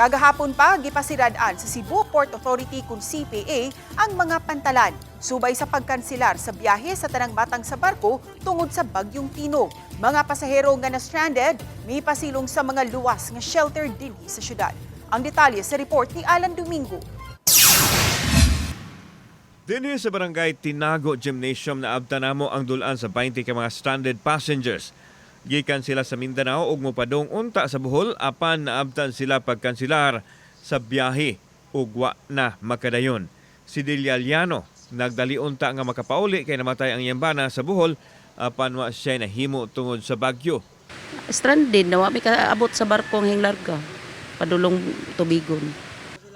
Kagahapon pa, gipasiradaan sa Cebu Port Authority kung CPA ang mga pantalan. Subay sa pagkansilar sa biyahe sa tanang batang sa barko tungod sa bagyong Tino. Mga pasahero nga na-stranded, may pasilong sa mga luwas nga shelter dinhi sa syudad. Ang detalye sa report ni Alan Domingo. Dinhi sa barangay Tinago Gymnasium na abtanamo ang dulaan sa 20 ka mga stranded passengers. Gikan sila sa Mindanao ug mopadong unta sa Bohol apan naabtan sila pagkansilar sa biyahe ug wa na makadayon. Si Dilialiano nagdali unta nga makapauli kay namatay ang yambana sa Bohol apan wa siya nahimo tungod sa bagyo. Stranded na wa may kaabot sa barko ang hinglarga. Padulong tubigon.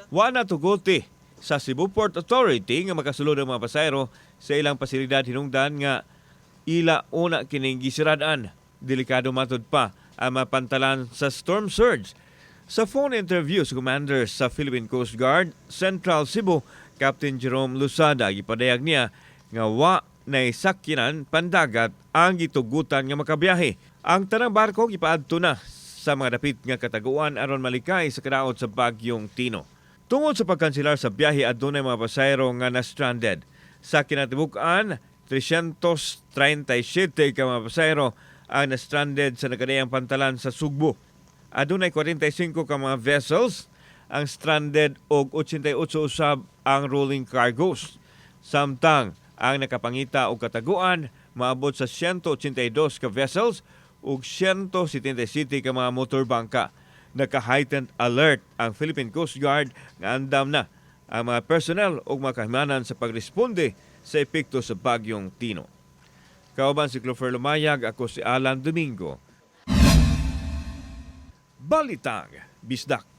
Wa na tuguti sa Cebu Port Authority nga makasulod ang mga pasayro sa ilang pasilidad hinungdan nga ila una kining gisiradan. Delikado matod pa ang mapantalan sa storm surge. Sa phone interview sa commander sa Philippine Coast Guard, Central Cebu, Captain Jerome Lusada, gipadayag niya nga wa na sakyanan pandagat ang gitugutan nga makabiyahe. Ang tanang barko gipaadto na sa mga dapit nga kataguan aron malikay sa kadaot sa bagyong Tino. Tungod sa pagkansilar sa biyahe adunay mga pasahero nga na-stranded. Sa kinatibukan, 337 ka mga pasahero ang na-stranded sa nakadayang pantalan sa Sugbo. Adunay 45 ka mga vessels ang stranded og 88 usab ang rolling cargoes. Samtang ang nakapangita og kataguan maabot sa 182 ka vessels ug 177 ka mga motorbangka. Naka-heightened alert ang Philippine Coast Guard nga andam na ang mga personnel ug mga sa pagresponde sa epekto sa bagyong Tino. Kauban si Clover Lumayag, ako si Alan Domingo. Balitang Bisdak.